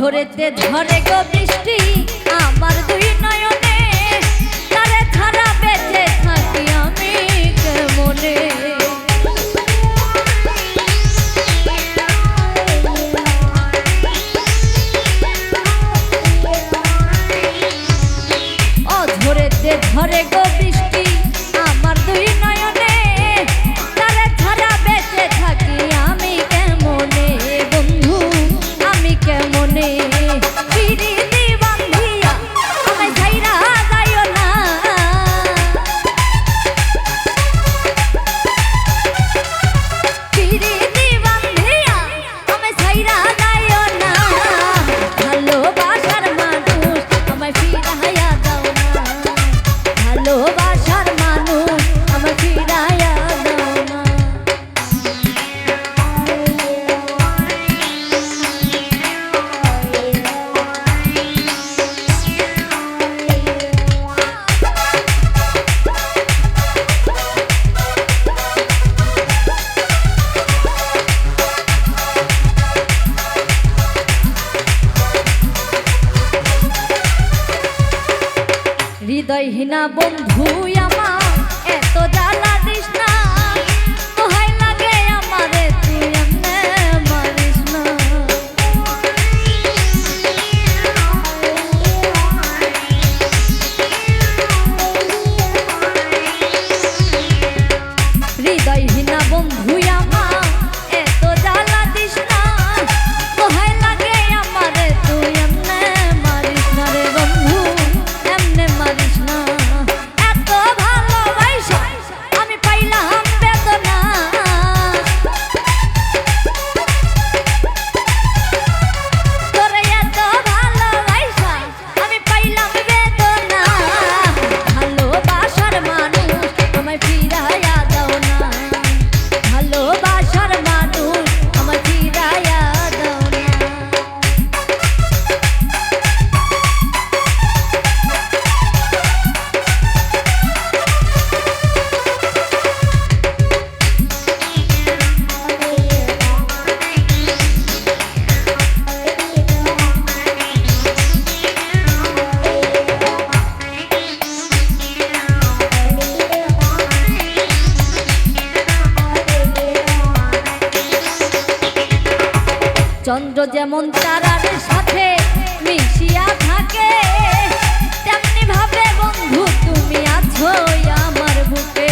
ঝরেতে ঝরে গো বৃষ্টি আমার দুই নয়নে তারে ছাড়া বেঁচে থাকি আমি কেমনে? না বন্ধু চন্দ্র যেমন তারার সাথে মিশিয়া থাকে তেমনি ভাবে বন্ধু তুমি আছো আমার বুকে।